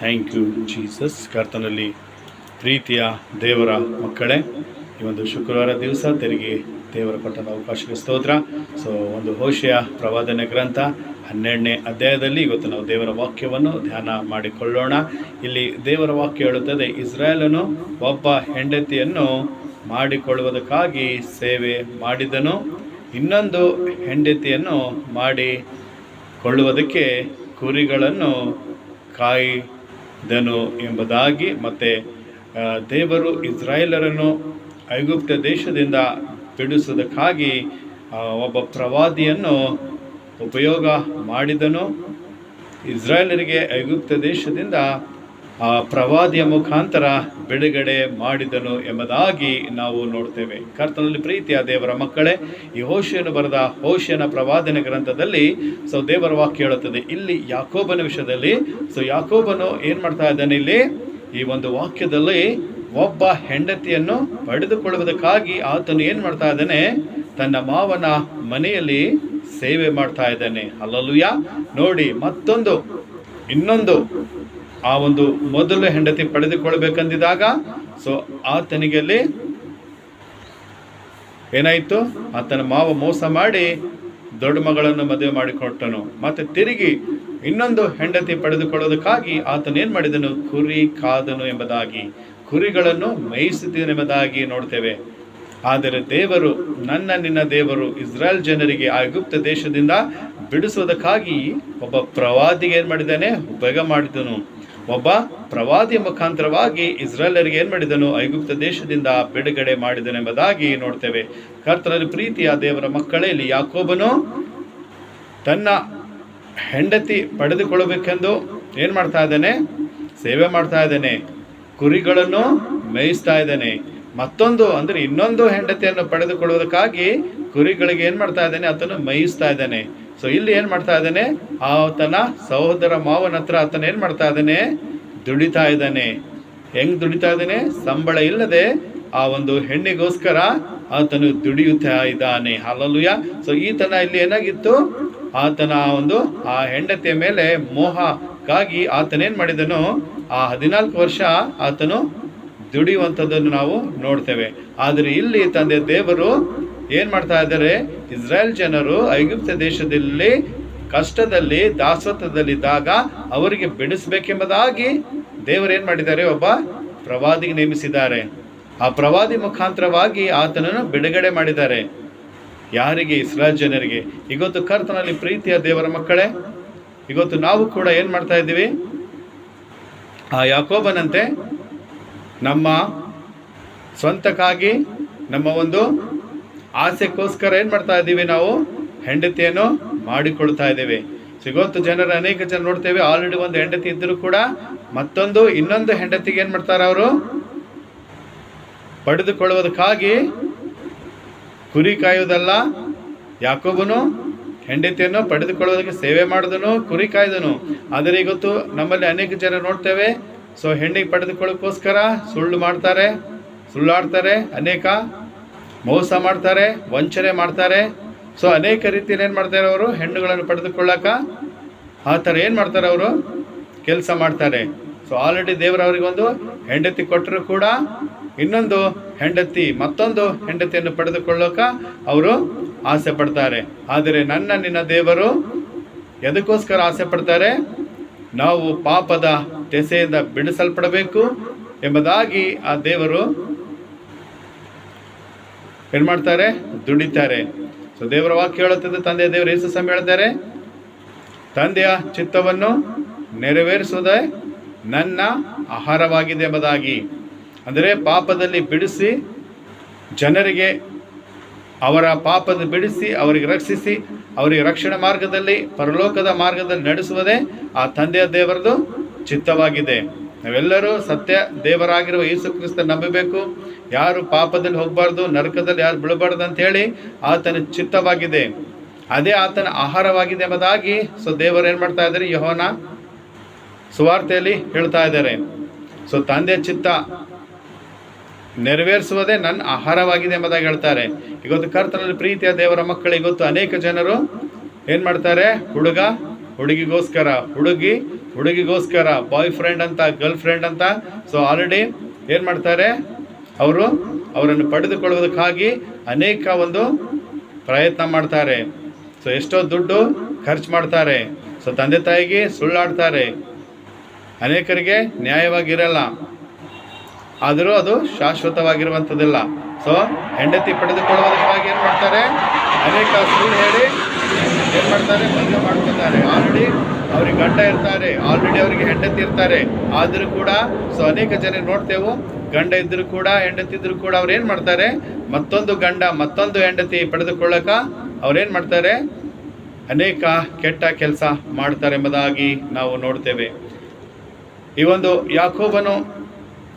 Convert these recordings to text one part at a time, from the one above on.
Thank you Jesus ಕರ್ತನಲ್ಲಿ ಪ್ರೀತಿಯ ದೇವರ ಮಕ್ಕಳೇ, ಈ ಒಂದು ಶುಕ್ರವಾರ ದಿವಸ ತೆರಿಗೆ ದೇವರ ಕೊಟ್ಟದ ಅವಕಾಶಕ್ಕೆ ಸ್ತೋತ್ರ. ಸೊ ಒಂದು ಹೋಶೆಯ ಪ್ರವಾದನೆ ಗ್ರಂಥ ಹನ್ನೆರಡನೇ ಅಧ್ಯಾಯದಲ್ಲಿ ಇವತ್ತು ನಾವು ದೇವರ ವಾಕ್ಯವನ್ನು ಧ್ಯಾನ ಮಾಡಿಕೊಳ್ಳೋಣ. ಇಲ್ಲಿ ದೇವರ ವಾಕ್ಯ ಹೇಳುತ್ತದೆ, ಇಸ್ರಾಯೇಲನು ಒಬ್ಬ ಹೆಂಡತಿಯನ್ನು ಮಾಡಿಕೊಳ್ಳುವುದಕ್ಕಾಗಿ ಸೇವೆ ಮಾಡಿದನು. ಇನ್ನೊಂದು ಹೆಂಡತಿಯನ್ನು ಮಾಡಿಕೊಳ್ಳುವುದಕ್ಕೆ ಕುರಿಗಳನ್ನು ಕಾಯ್ದನು ಎಂಬುದಾಗಿ ಮತ್ತು ದೇವರು ಇಸ್ರಾಯೇಲರನ್ನು ಐಗುಪ್ತ ದೇಶದಿಂದ ಬಿಡಿಸುವುದಕ್ಕಾಗಿ ಒಬ್ಬ ಪ್ರವಾದಿಯನ್ನು ಉಪಯೋಗ ಮಾಡಿದನು. ಇಸ್ರಾಯೇಲರಿಗೆ ಐಗುಪ್ತ ದೇಶದಿಂದ ಆ ಪ್ರವಾದಿಯ ಮುಖಾಂತರ ಬಿಡುಗಡೆ ಮಾಡಿದನು ಎಂಬುದಾಗಿ ನಾವು ನೋಡ್ತೇವೆ ಕರ್ತನಲ್ಲಿ ಪ್ರೀತಿಯ ದೇವರ ಮಕ್ಕಳೇ ಈ ಹೋಶಿಯನ್ನು ಬರೆದ ಹೋಶಿಯನ ಪ್ರವಾದನ ಗ್ರಂಥದಲ್ಲಿ ಸೊ ದೇವರ ವಾಕ್ಯ ಹೇಳುತ್ತದೆ. ಇಲ್ಲಿ ಯಾಕೋಬನ ವಿಷಯದಲ್ಲಿ, ಸೊ ಯಾಕೋಬನು ಏನು ಮಾಡ್ತಾ ಇದ್ದಾನೆ ಇಲ್ಲಿ? ಈ ಒಂದು ವಾಕ್ಯದಲ್ಲಿ ಒಬ್ಬ ಹೆಂಡತಿಯನ್ನು ಪಡೆದುಕೊಳ್ಳುವುದಕ್ಕಾಗಿ ಆತನು ಏನು ಮಾಡ್ತಾ ಇದ್ದಾನೆ? ತನ್ನ ಮಾವನ ಮನೆಯಲ್ಲಿ ಸೇವೆ ಮಾಡ್ತಾ ಇದ್ದಾನೆ. ಅಲ್ಲಲ್ಲೂಯ ನೋಡಿ, ಮತ್ತೊಂದು, ಇನ್ನೊಂದು. ಆ ಒಂದು ಮೊದಲು ಹೆಂಡತಿ ಪಡೆದುಕೊಳ್ಬೇಕಂದಿದಾಗ ಸೊ ಆತನಿಗೆ ಅಲ್ಲಿ ಏನಾಯಿತು? ಆತನ ಮಾವ ಮೋಸ ಮಾಡಿ ದೊಡ್ಡ ಮಗಳನ್ನು ಮದುವೆ ಮಾಡಿಕೊಟ್ಟನು. ಮತ್ತೆ ತಿರುಗಿ ಇನ್ನೊಂದು ಹೆಂಡತಿ ಪಡೆದುಕೊಳ್ಳೋದಕ್ಕಾಗಿ ಆತನೇನು ಮಾಡಿದನು? ಕುರಿ ಕಾದನು ಎಂಬುದಾಗಿ, ಕುರಿಗಳನ್ನು ಮೇಯಿಸಿದನೆಂಬುದಾಗಿ ನೋಡ್ತೇವೆ. ಆದರೆ ದೇವರು, ನನ್ನ ನಿನ್ನ ದೇವರು ಇಸ್ರಾಯೇಲ್ ಜನರಿಗೆ ಆ ಗುಪ್ತ ದೇಶದಿಂದ ಬಿಡಿಸುವುದಕ್ಕಾಗಿ ಒಬ್ಬ ಪ್ರವಾದಿಗೆ ಏನು ಮಾಡಿದ್ದಾನೆ? ಉಪಯೋಗ ಮಾಡಿದನು. ಒಬ್ಬ ಪ್ರವಾದಿಯ ಮುಖಾಂತರವಾಗಿ ಇಸ್ರಾಲರಿಗೆ ಏನು ಮಾಡಿದನು? ಐಗುಪ್ತ ದೇಶದಿಂದ ಬಿಡುಗಡೆ ಮಾಡಿದನೆಂಬುದಾಗಿ ನೋಡ್ತೇವೆ. ಕರ್ತನ ಪ್ರೀತಿಯ ದೇವರ ಮಕ್ಕಳೇ, ಇಲ್ಲಿ ಯಾಕೋಬನು ತನ್ನ ಹೆಂಡತಿ ಪಡೆದುಕೊಳ್ಳಬೇಕೆಂದು ಏನು ಮಾಡ್ತಾ ಇದ್ದಾನೆ? ಸೇವೆ ಮಾಡ್ತಾ ಇದ್ದಾನೆ. ಕುರಿಗಳನ್ನು ಮೇಯಿಸ್ತಾ ಇದ್ದಾನೆ. ಮತ್ತೊಂದು, ಅಂದರೆ ಇನ್ನೊಂದು ಹೆಂಡತಿಯನ್ನು ಪಡೆದುಕೊಳ್ಳುವುದಕ್ಕಾಗಿ ಕುರಿಗಳಿಗೆ ಏನು ಮಾಡ್ತಾ ಇದ್ದಾನೆ? ಅದನ್ನು ಮೇಯಿಸ್ತಾ ಇದ್ದಾನೆ. ಸೊ ಇಲ್ಲಿ ಏನು ಮಾಡ್ತಾ ಇದ್ದಾನೆ? ಆತನ ಸಹೋದರ ಮಾವನ ಹತ್ರ ಆತನ ಏನು ಮಾಡ್ತಾ ಇದ್ದಾನೆ? ದುಡಿತಾ ಇದ್ದಾನೆ. ಹೆಂಗ್ ದುಡಿತಾ ಇದ್ದಾನೆ? ಸಂಬಳ ಇಲ್ಲದೆ ಆ ಒಂದು ಹೆಣ್ಣಿಗೋಸ್ಕರ ಆತನು ದುಡಿಯುತ್ತಾ ಇದ್ದಾನೆ. ಹಾಲಲ್ಲುಯ. ಸೊ ಈತನ ಇಲ್ಲಿ ಏನಾಗಿತ್ತು? ಆತನ ಒಂದು, ಆ ಹೆಂಡತಿಯ ಮೇಲೆ ಮೋಹಕ್ಕಾಗಿ ಆತನೇನು ಮಾಡಿದನು? ಆ ಹದಿನಾಲ್ಕು ವರ್ಷ ಆತನು ದುಡಿಯುವಂಥದ್ದನ್ನು ನಾವು ನೋಡ್ತೇವೆ. ಆದರೆ ಇಲ್ಲಿ ತಂದೆ ದೇವರು ಏನ್ ಮಾಡ್ತಾ ಇದ್ದಾರೆ? ಇಸ್ರಾಯೇಲ್ ಜನರು ಐಗುಪ್ತ ದೇಶದಲ್ಲಿ, ಕಷ್ಟದಲ್ಲಿ, ದಾಸತ್ವದಲ್ಲಿದ್ದಾಗ ಅವರಿಗೆ ಬಿಡಿಸ್ಬೇಕೆಂಬುದಾಗಿ ದೇವರು ಏನು ಮಾಡಿದ್ದಾರೆ? ಒಬ್ಬ ಪ್ರವಾದಿಗೆ ನೇಮಿಸಿದ್ದಾರೆ. ಆ ಪ್ರವಾದಿ ಮುಖಾಂತರವಾಗಿ ಆತನನ್ನು ಬಿಡುಗಡೆ ಮಾಡಿದ್ದಾರೆ. ಯಾರಿಗೆ? ಇಸ್ರಾಯೇಲ್ ಜನರಿಗೆ. ಇವತ್ತು ಕರ್ತನಲ್ಲಿ ಪ್ರೀತಿಯ ದೇವರ ಮಕ್ಕಳೇ ಇವತ್ತು ನಾವು ಕೂಡ ಏನು ಮಾಡ್ತಾ ಇದ್ದೀವಿ? ಆ ಯಾಕೋಬನಂತೆ ನಮ್ಮ ಸ್ವಂತಕ್ಕಾಗಿ, ನಮ್ಮ ಒಂದು ಆಸೆಗೋಸ್ಕರ ಏನು ಮಾಡ್ತಾ ಇದ್ದೀವಿ ನಾವು? ಹೆಂಡತಿಯನ್ನು ಮಾಡಿಕೊಳ್ತಾ ಇದ್ದೇವೆ. ಸಿಗೋತ್ತು ಜನರು ಅನೇಕ ಜನ ನೋಡ್ತೇವೆ ಆಲ್ರೆಡಿ ಒಂದು ಹೆಂಡತಿ ಇದ್ದರೂ ಕೂಡ ಮತ್ತೊಂದು, ಇನ್ನೊಂದು ಹೆಂಡತಿಗೆ ಏನು ಮಾಡ್ತಾರೆ ಅವರು? ಪಡೆದುಕೊಳ್ಳುವುದಕ್ಕಾಗಿ ಕುರಿ ಕಾಯುವುದಲ್ಲ, ಯಾಕೋಬನು ಹೆಂಡತಿಯನ್ನು ಪಡೆದುಕೊಳ್ಳೋದಕ್ಕೆ ಸೇವೆ ಮಾಡಿದನು, ಕುರಿ ಕಾಯ್ದನು. ಆದರೆ ಇವತ್ತು ನಮ್ಮಲ್ಲಿ ಅನೇಕ ಜನ ನೋಡ್ತೇವೆ, ಸೊ ಹೆಣ್ಣಿಗೆ ಪಡೆದುಕೊಳ್ಳೋಕ್ಕೋಸ್ಕರ ಸುಳ್ಳು ಮಾಡ್ತಾರೆ, ಸುಳ್ಳಾಡ್ತಾರೆ ಅನೇಕ. ಮೋಸ ಮಾಡ್ತಾರೆ, ವಂಚನೆ ಮಾಡ್ತಾರೆ. ಸೊ ಅನೇಕ ರೀತಿಯಲ್ಲಿ ಏನು ಮಾಡ್ತಾರೆ ಅವರು? ಹೆಣ್ಣುಗಳನ್ನು ಪಡೆದುಕೊಳ್ಳೋಕ ಆ ಥರ ಏನು ಮಾಡ್ತಾರೆ ಅವರು? ಕೆಲಸ ಮಾಡ್ತಾರೆ. ಸೊ ಆಲ್ರೆಡಿ ದೇವರು ಅವರಿಗೊಂದು ಹೆಂಡತಿ ಕೊಟ್ಟರು ಕೂಡ ಇನ್ನೊಂದು ಹೆಂಡತಿ, ಮತ್ತೊಂದು ಹೆಂಡತಿಯನ್ನು ಪಡೆದುಕೊಳ್ಳೋಕ ಅವರು ಆಸೆ ಪಡ್ತಾರೆ. ಆದರೆ ನನ್ನ, ನಿನ್ನ ದೇವರು ಎದಕ್ಕೋಸ್ಕರ ಆಸೆ ಪಡ್ತಾರೆ? ನಾವು ಪಾಪದ ದೆಸೆಯಿಂದ ಬಿಡಿಸಲ್ಪಡಬೇಕು ಎಂಬುದಾಗಿ ಆ ದೇವರು ಏನು ಮಾಡ್ತಾರೆ? ದುಡಿತಾರೆ. ಸೊ ದೇವರ ವಾಕ್ಯ ಹೇಳುತ್ತದೆ ತಂದೆಯ ದೇವರು ಯೇಸು ಸ್ವಾಮಿ ಹೇಳ್ತಾರೆ ತಂದೆಯ ಚಿತ್ತವನ್ನು ನೆರವೇರಿಸುವುದೇ ನನ್ನ ಆಹಾರವಾಗಿದೆ ಎಂಬುದಾಗಿ. ಅಂದರೆ ಪಾಪದಲ್ಲಿ ಬಿಡಿಸಿ, ಜನರಿಗೆ ಅವರ ಪಾಪದ ಬಿಡಿಸಿ, ಅವರಿಗೆ ರಕ್ಷಿಸಿ, ಅವರಿಗೆ ರಕ್ಷಣೆ ಮಾರ್ಗದಲ್ಲಿ, ಪರಲೋಕದ ಮಾರ್ಗದಲ್ಲಿ ನಡೆಸುವುದೇ ಆ ತಂದೆಯ ದೇವರದು ಚಿತ್ತವಾಗಿದೆ. ನಾವೆಲ್ಲರೂ ಸತ್ಯ ದೇವರಾಗಿರುವ ಯೇಸು ಕ್ರಿಸ್ತ ನಂಬಬೇಕು. ಯಾರು ಪಾಪದಲ್ಲಿ ಹೋಗಬಾರ್ದು, ನರಕದಲ್ಲಿ ಯಾರು ಬೀಳಬಾರ್ದು ಅಂತ ಹೇಳಿ ಆತನ ಚಿತ್ತವಾಗಿದೆ. ಅದೇ ಆತನ ಆಹಾರವಾಗಿದೆ ಎಂಬುದಾಗಿ ಸೊ ದೇವರು ಏನು ಮಾಡ್ತಾ ಇದ್ದಾರೆ? ಯಹೋನ ಸುವಾರ್ತೆಯಲ್ಲಿ ಹೇಳ್ತಾ ಇದ್ದಾರೆ. ಸೊ ತಂದೆ ಚಿತ್ತ ನೆರವೇರಿಸುವುದೇ ನನ್ನ ಆಹಾರವಾಗಿದೆ ಎಂಬುದಾಗಿ ಹೇಳ್ತಾರೆ. ಇವತ್ತು ಕರ್ತನಲ್ಲಿ ಪ್ರೀತಿಯ ದೇವರ ಮಕ್ಕಳು ಇವತ್ತು ಅನೇಕ ಜನರು ಏನು ಮಾಡ್ತಾರೆ? ಹುಡುಗ ಹುಡುಗಿಗೋಸ್ಕರ, ಹುಡುಗಿ ಹುಡುಗಿಗೋಸ್ಕರ ಬಾಯ್ ಫ್ರೆಂಡ್ ಅಂತ ಗರ್ಲ್ ಫ್ರೆಂಡ್ ಅಂತ ಸೊ ಆಲ್ರೆಡಿ ಏನು ಮಾಡ್ತಾರೆ? ಅವರು ಅವರನ್ನು ಪಡೆದುಕೊಳ್ಳುವುದಕ್ಕಾಗಿ ಅನೇಕ ಒಂದು ಪ್ರಯತ್ನ ಮಾಡ್ತಾರೆ. ಸೊ, ಎಷ್ಟೋ ದುಡ್ಡು ಖರ್ಚು ಮಾಡ್ತಾರೆ. ಸೊ, ತಂದೆ ತಾಯಿಗೆ ಸುಳ್ಳಾಡ್ತಾರೆ. ಅನೇಕರಿಗೆ ನ್ಯಾಯವಾಗಿರಲ್ಲ. ಆದರೂ ಅದು ಶಾಶ್ವತವಾಗಿರುವಂಥದ್ದಿಲ್ಲ. ಸೊ, ಹೆಂಡತಿ ಪಡೆದುಕೊಳ್ಳುವುದಕ್ಕಾಗಿ ಏನು ಮಾಡ್ತಾರೆ? ಅನೇಕ ಸುಳ್ಳು ಹೇಳಿ ಏನು ಮಾಡ್ತಾರೆ? ಮದುವೆ ಮಾಡ್ಕೊತಾರೆ ಆಲ್ರೆಡಿ ಅವ್ರಿಗೆ ಗಂಡ ಇರ್ತಾರೆ ಆಲ್ರೆಡಿ ಅವರಿಗೆ ಹೆಂಡತಿ ಇರ್ತಾರೆ. ಆದರೂ ಕೂಡ ಸೊ ಅನೇಕ ಜನ ನೋಡ್ತೇವೆ, ಗಂಡ ಇದ್ದರೂ ಕೂಡ, ಹೆಂಡತಿ ಇದ್ದರೂ ಕೂಡ ಅವ್ರು ಏನು ಮಾಡ್ತಾರೆ? ಮತ್ತೊಂದು ಗಂಡ, ಮತ್ತೊಂದು ಹೆಂಡತಿ ಪಡೆದುಕೊಳ್ಳಕ ಅವ್ರೇನು ಮಾಡ್ತಾರೆ? ಅನೇಕ ಕೆಟ್ಟ ಕೆಲಸ ಮಾಡ್ತಾರೆ ಎಂಬುದಾಗಿ ನಾವು ನೋಡ್ತೇವೆ. ಈ ಒಂದು ಯಾಕೋಬನು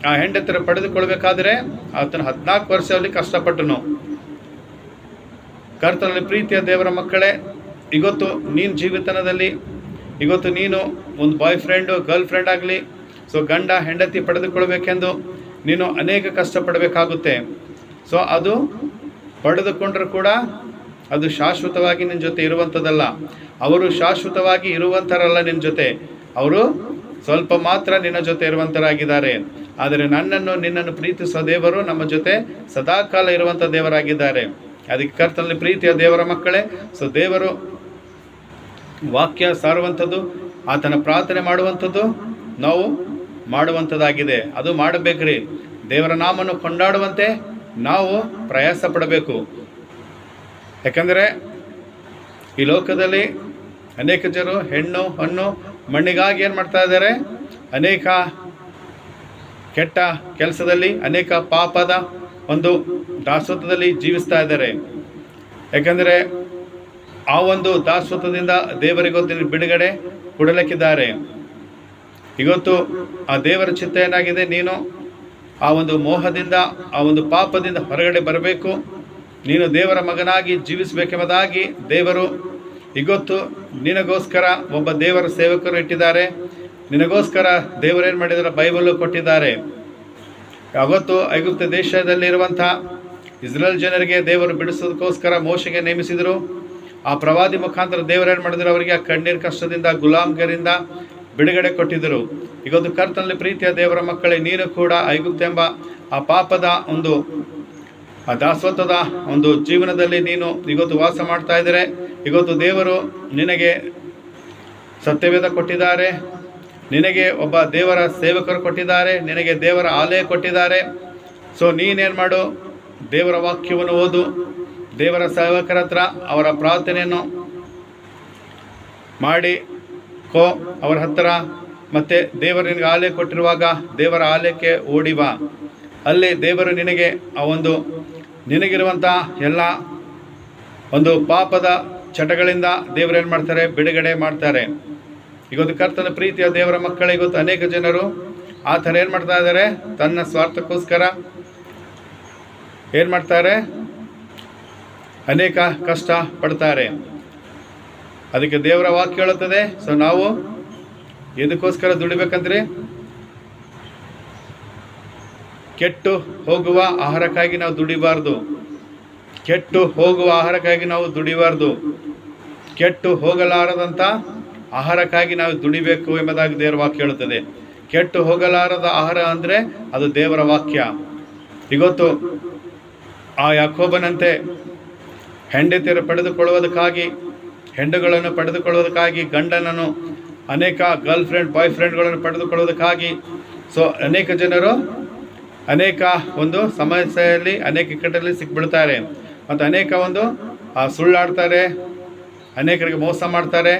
ಆ ಹೆಂಡತಿರ ಪಡೆದುಕೊಳ್ಬೇಕಾದ್ರೆ ಆತನು ಹದಿನಾಲ್ಕು ವರ್ಷದಲ್ಲಿ ಕಷ್ಟಪಟ್ಟನು. ಕರ್ತನಲ್ಲಿ ಪ್ರೀತಿಯ ದೇವರ ಮಕ್ಕಳೇ ಇವತ್ತು ನೀನು ಜೀವಿತನದಲ್ಲಿ ಇವತ್ತು ನೀನು ಒಂದು ಬಾಯ್ ಫ್ರೆಂಡು ಗರ್ಲ್ ಫ್ರೆಂಡ್ ಆಗಲಿ, ಸೊ ಗಂಡ ಹೆಂಡತಿ ಪಡೆದುಕೊಳ್ಬೇಕೆಂದು ನೀನು ಅನೇಕ ಕಷ್ಟಪಡಬೇಕಾಗುತ್ತೆ. ಸೊ ಅದು ಪಡೆದುಕೊಂಡ್ರೂ ಕೂಡ ಅದು ಶಾಶ್ವತವಾಗಿ ನಿನ್ನ ಜೊತೆ ಇರುವಂಥದ್ದಲ್ಲ. ಅವರು ಶಾಶ್ವತವಾಗಿ ಇರುವಂಥರಲ್ಲ ನಿನ್ನ ಜೊತೆ. ಅವರು ಸ್ವಲ್ಪ ಮಾತ್ರ ನಿನ್ನ ಜೊತೆ ಇರುವಂಥರಾಗಿದ್ದಾರೆ ಆದರೆ ನನ್ನನ್ನು, ನಿನ್ನನ್ನು ಪ್ರೀತಿಸುವ ದೇವರು ನಮ್ಮ ಜೊತೆ ಸದಾಕಾಲ ಇರುವಂಥ ದೇವರಾಗಿದ್ದಾರೆ. ಅದಕ್ಕೆ ಕರ್ತನಲ್ಲಿ ಪ್ರೀತಿಯ ದೇವರ ಮಕ್ಕಳೇ, ಸೊ ದೇವರು ವಾಕ್ಯ ಸಾರುವಂಥದ್ದು, ಆತನ ಪ್ರಾರ್ಥನೆ ಮಾಡುವಂಥದ್ದು, ನಾವು ಮಾಡುವಂಥದ್ದಾಗಿದೆ. ಅದು ಮಾಡಬೇಕ್ರಿ. ದೇವರ ನಾಮನ್ನು ಕೊಂಡಾಡುವಂತೆ ನಾವು ಪ್ರಯಾಸ ಪಡಬೇಕು. ಯಾಕಂದರೆ, ಈ ಲೋಕದಲ್ಲಿ ಅನೇಕ ಜನರು ಹೆಣ್ಣು, ಹಣ್ಣು, ಮಣ್ಣಿಗಾಗಿ ಏನು ಮಾಡ್ತಾ ಇದ್ದಾರೆ? ಅನೇಕ ಕೆಟ್ಟ ಕೆಲಸದಲ್ಲಿ, ಅನೇಕ ಪಾಪದ ಒಂದು ದಾಸತ್ವದಲ್ಲಿ ಜೀವಿಸ್ತಾ ಇದ್ದಾರೆ. ಯಾಕಂದರೆ ಆ ಒಂದು ದಾಸತ್ವದಿಂದ ದೇವರಿಗೊತ್ತಿನ ಬಿಡುಗಡೆ ಕೊಡಲಿಕ್ಕಿದ್ದಾರೆ. ಇವತ್ತು ಆ ದೇವರ ಚಿತ್ತ ಏನಾಗಿದೆ? ನೀನು ಆ ಒಂದು ಮೋಹದಿಂದ, ಆ ಒಂದು ಪಾಪದಿಂದ ಹೊರಗಡೆ ಬರಬೇಕು. ನೀನು ದೇವರ ಮಗನಾಗಿ ಜೀವಿಸಬೇಕೆಂಬುದಾಗಿ ದೇವರು ಇವತ್ತು ನಿನಗೋಸ್ಕರ ಒಬ್ಬ ದೇವರ ಸೇವಕರು ಇಟ್ಟಿದ್ದಾರೆ. ನಿನಗೋಸ್ಕರ ದೇವರೇನು ಮಾಡಿದ್ದಾರೆ? ಬೈಬಲ್ಲು ಕೊಟ್ಟಿದ್ದಾರೆ. ಅವತ್ತು ಐಗುಪ್ತ ದೇಶದಲ್ಲಿರುವಂಥ ಇಸ್ರೇಲ್ ಜನರಿಗೆ ದೇವರು ಬಿಡಿಸೋದಕ್ಕೋಸ್ಕರ ಮೋಶೆಗೆ ನೇಮಿಸಿದರು. ಆ ಪ್ರವಾದಿ ಮುಖಾಂತರ ದೇವರೇನು ಮಾಡಿದ್ರು? ಅವರಿಗೆ ಆ ಕಣ್ಣೀರ್ ಕಷ್ಟದಿಂದ, ಗುಲಾಮ್ಗರಿಂದ ಬಿಡುಗಡೆ ಕೊಟ್ಟಿದ್ದರು ಇವತ್ತು ಕರ್ತನಲ್ಲಿ ಪ್ರೀತಿಯ ದೇವರ ಮಕ್ಕಳೇ, ನೀನು ಕೂಡ ಐಗುಪ್ತ ಎಂಬ ಆ ಪಾಪದ ಒಂದು, ಆ ದಾಸತ್ವದ ಒಂದು ಜೀವನದಲ್ಲಿ ನೀನು ಇವತ್ತು ವಾಸ ಮಾಡ್ತಾ ಇದ್ದರೆ ಇವತ್ತು ದೇವರು ನಿನಗೆ ಸತ್ಯವೇದ ಕೊಟ್ಟಿದ್ದಾರೆ, ನಿನಗೆ ಒಬ್ಬ ದೇವರ ಸೇವಕರು ಕೊಟ್ಟಿದ್ದಾರೆ, ನಿನಗೆ ದೇವರ ಆಲಯ ಕೊಟ್ಟಿದ್ದಾರೆ. ಸೊ ನೀನೇನು ಮಾಡು? ದೇವರ ವಾಕ್ಯವನ್ನು ಓದು. ದೇವರ ಸೇವಕರ ಹತ್ರ ಅವರ ಪ್ರಾರ್ಥನೆಯನ್ನು ಮಾಡಿ, ಕೋ, ಅವರ ಹತ್ತಿರ ಮತ್ತು ದೇವರು ನಿನಗೆ ಆಲಯ ಕೊಟ್ಟಿರುವಾಗ ದೇವರ ಆಲಯಕ್ಕೆ ಓಡಿ ಬಾ. ಅಲ್ಲಿ ದೇವರು ನಿನಗೆ ಆ ಒಂದು ನಿನಗಿರುವಂಥ ಎಲ್ಲ ಒಂದು ಪಾಪದ ಚಟಗಳಿಂದ ದೇವರು ಏನು ಮಾಡ್ತಾರೆ? ಬಿಡುಗಡೆ ಮಾಡ್ತಾರೆ. ಇವತ್ತು ಕರ್ತನ ಪ್ರೀತಿಯ ದೇವರ ಮಕ್ಕಳ ಅನೇಕ ಜನರು ಆ ಥರ ಏನು ಮಾಡ್ತಾ ಇದ್ದಾರೆ? ತನ್ನ ಸ್ವಾರ್ಥಕ್ಕೋಸ್ಕರ ಏನು ಮಾಡ್ತಾರೆ? ಅನೇಕ ಕಷ್ಟ ಪಡ್ತಾರೆ. ಅದಕ್ಕೆ ದೇವರ ವಾಕ್ಯ ಹೇಳುತ್ತದೆ. ಸೊ ನಾವು ಎದಕ್ಕೋಸ್ಕರ ದುಡಿಬೇಕಂದ್ರೆ ಕೆಟ್ಟು ಹೋಗುವ ಆಹಾರಕ್ಕಾಗಿ ನಾವು ದುಡಿಬಾರ್ದು. ಕೆಟ್ಟು ಹೋಗುವ ಆಹಾರಕ್ಕಾಗಿ ನಾವು ದುಡಿಬಾರ್ದು. ಕೆಟ್ಟು ಹೋಗಲಾರದಂಥ ಆಹಾರಕ್ಕಾಗಿ ನಾವು ದುಡಿಬೇಕು ಎಂಬುದಾಗಿ ದೇವರ ವಾಕ್ಯ ಹೇಳುತ್ತದೆ. ಕೆಟ್ಟು ಹೋಗಲಾರದ ಆಹಾರ ಅಂದರೆ ಅದು ದೇವರ ವಾಕ್ಯ. ಇವತ್ತು ಆ ಯಾಕೋಬನಂತೆ ಹೆಂಡತಿಯರು ಪಡೆದುಕೊಳ್ಳುವುದಕ್ಕಾಗಿ ಹೆಂಡುಗಳನ್ನು ಪಡೆದುಕೊಳ್ಳುವುದಕ್ಕಾಗಿ, ಗಂಡನನ್ನು ಅನೇಕ ಗರ್ಲ್ ಫ್ರೆಂಡ್ ಬಾಯ್ ಫ್ರೆಂಡ್ಗಳನ್ನು ಪಡೆದುಕೊಳ್ಳುವುದಕ್ಕಾಗಿ. ಸೊ ಅನೇಕ ಜನರು ಅನೇಕ ಒಂದು ಸಮಸ್ಯೆಯಲ್ಲಿ, ಅನೇಕ ಇಕ್ಕಟ್ಟಲ್ಲಿ ಸಿಕ್ಬಿಡ್ತಾರೆ. ಮತ್ತು ಅನೇಕ ಒಂದು ಸುಳ್ಳಾಡ್ತಾರೆ, ಅನೇಕರಿಗೆ ಮೋಸ ಮಾಡ್ತಾರೆ.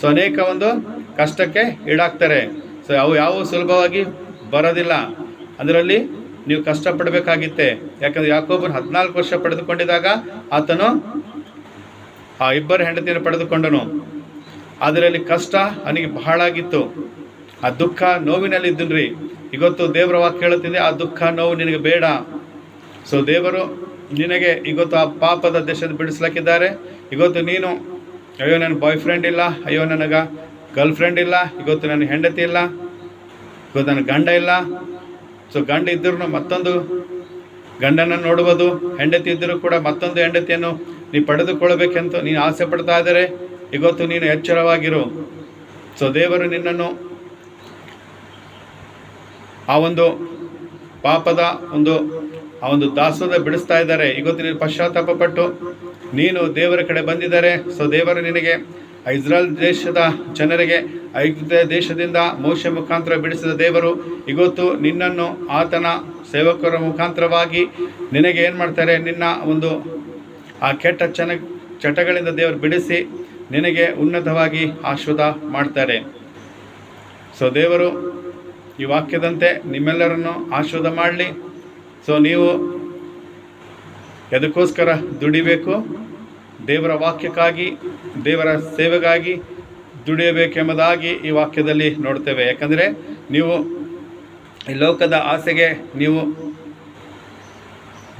ಸೊ ಅನೇಕ ಒಂದು ಕಷ್ಟಕ್ಕೆ ಈಡಾಗ್ತಾರೆ. ಸೊ ಅವು ಯಾವ ಸುಲಭವಾಗಿ ಬರೋದಿಲ್ಲ. ಅದರಲ್ಲಿ ನೀವು ಕಷ್ಟಪಡಬೇಕಾಗಿತ್ತೆ. ಯಾಕಂದ್ರೆ ಯಾಕೊಬ್ಬರು ಹದಿನಾಲ್ಕು ವರ್ಷ ಪಡೆದುಕೊಂಡಿದ್ದಾಗ ಆತನು ಆ ಇಬ್ಬರು ಹೆಂಡತಿಯನ್ನು ಪಡೆದುಕೊಂಡನು. ಅದರಲ್ಲಿ ಕಷ್ಟ ಅವನಿಗೆ ಬಹಳ ಆಗಿತ್ತು ಆ ದುಃಖ ನೋವಿನಲ್ಲಿ ಇದ್ದನ್ರಿ. ಇವತ್ತು ದೇವರ ವಾಕ್ ಹೇಳುತ್ತಿದೆ ಆ ದುಃಖ ನೋವು ನಿನಗೆ ಬೇಡ. ಸೊ ದೇವರು ನಿನಗೆ ಇವತ್ತು ಆ ಪಾಪದ ದೇಶದ ಬಿಡಿಸ್ಲಿಕ್ಕಿದ್ದಾರೆ. ಇವತ್ತು ನೀನು, ಅಯ್ಯೋ ನನ್ನ ಬಾಯ್ ಫ್ರೆಂಡ್ ಇಲ್ಲ, ಅಯ್ಯೋ ನನಗೆ ಗರ್ಲ್ ಫ್ರೆಂಡ್ ಇಲ್ಲ, ಇವತ್ತು ನನ್ನ ಹೆಂಡತಿ ಇಲ್ಲ, ಇವತ್ತು ನನ್ನ ಗಂಡ ಇಲ್ಲ ಸೊ ಗಂಡ ಇದ್ದರೂ ಮತ್ತೊಂದು ಗಂಡನ ನೋಡುವುದು, ಹೆಂಡತಿ ಇದ್ದರೂ ಕೂಡ ಮತ್ತೊಂದು ಹೆಂಡತಿಯನ್ನು ನೀ ಪಡೆದುಕೊಳ್ಳಬೇಕೆಂತ ನೀನು ಆಸೆ ಪಡ್ತಾ ಇದ್ದರೆ, ಇವತ್ತು ನೀನು ಎಚ್ಚರವಾಗಿರು. ಸೊ ದೇವರು ನಿನ್ನನ್ನು ಆ ಒಂದು ಪಾಪದ ಒಂದು, ಆ ಒಂದು ದಾಸದ ಬಿಡಿಸ್ತಾ ಇದ್ದಾರೆ. ಇವತ್ತು ನೀನು ಪಶ್ಚಾತ್ತಾಪ ಪಟ್ಟು ನೀನು ದೇವರ ಕಡೆ ಬಂದಿದ್ದಾರೆ. ಸೊ ದೇವರು ನಿನಗೆ ಇಸ್ರಾಯೇಲ್ ದೇಶದ ಜನರಿಗೆ ಐಗುಪ್ತ ದೇಶದಿಂದ ಮೋಶ ಮುಖಾಂತರ ಬಿಡಿಸಿದ ದೇವರು ಇವತ್ತು ನಿನ್ನನ್ನು ಆತನ ಸೇವಕರ ಮುಖಾಂತರವಾಗಿ ನಿನಗೆ ಏನು ಮಾಡ್ತಾರೆ? ನಿನ್ನ ಒಂದು ಆ ಕೆಟ್ಟ ಚನ, ಚಟಗಳಿಂದ ದೇವರು ಬಿಡಿಸಿ ನಿನಗೆ ಉನ್ನತವಾಗಿ ಆಶ್ವದ ಮಾಡ್ತಾರೆ. ಸೊ ದೇವರು ಈ ವಾಕ್ಯದಂತೆ ನಿಮ್ಮೆಲ್ಲರನ್ನು ಆಶ್ವದ ಮಾಡಲಿ. ಸೊ ನೀವು ಎದಕ್ಕೋಸ್ಕರ ದುಡಿಬೇಕು? ದೇವರ ವಾಕ್ಯಕ್ಕಾಗಿ, ದೇವರ ಸೇವೆಗಾಗಿ ದುಡಿಯಬೇಕೆಂಬುದಾಗಿ ಈ ವಾಕ್ಯದಲ್ಲಿ ನೋಡ್ತೇವೆ ಯಾಕಂದರೆ ನೀವು ಈ ಲೋಕದ ಆಸೆಗೆ ನೀವು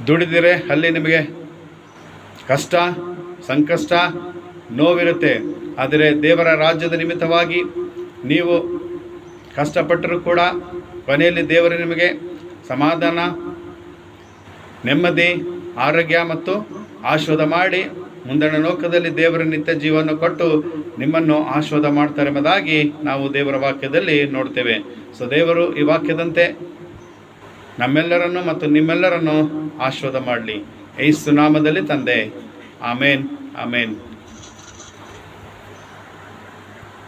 ದುಡಿದಿರೆ, ಅಲ್ಲಿ ನಿಮಗೆ ಕಷ್ಟ, ಸಂಕಷ್ಟ, ನೋವಿರುತ್ತೆ. ಆದರೆ ದೇವರ ರಾಜ್ಯದ ನಿಮಿತ್ತವಾಗಿ ನೀವು ಕಷ್ಟಪಟ್ಟರೂ ಕೂಡ ಕೊನೆಯಲ್ಲಿ ದೇವರು ನಿಮಗೆ ಸಮಾಧಾನ, ನೆಮ್ಮದಿ, ಆರೋಗ್ಯ ಮತ್ತು ಆಶೀರ್ವಾದ ಮಾಡಿ ಮುಂದಣ ಲೋಕದಲ್ಲಿ ದೇವರ ನಿತ್ಯ ಜೀವನ ಕೊಟ್ಟು ನಿಮ್ಮನ್ನು ಆಶ್ವಾದ ಮಾಡ್ತಾರೆ ಎಂಬುದಾಗಿ ನಾವು ದೇವರ ವಾಕ್ಯದಲ್ಲಿ ನೋಡ್ತೇವೆ. ಸೊ ದೇವರು ಈ ವಾಕ್ಯದಂತೆ ನಮ್ಮೆಲ್ಲರನ್ನು ಮತ್ತು ನಿಮ್ಮೆಲ್ಲರನ್ನು ಆಶ್ವಾದ ಮಾಡಲಿ. ಏಸು ನಾಮದಲ್ಲಿ ತಂದೆ. ಆಮೇನ್ ಆಮೇನ್.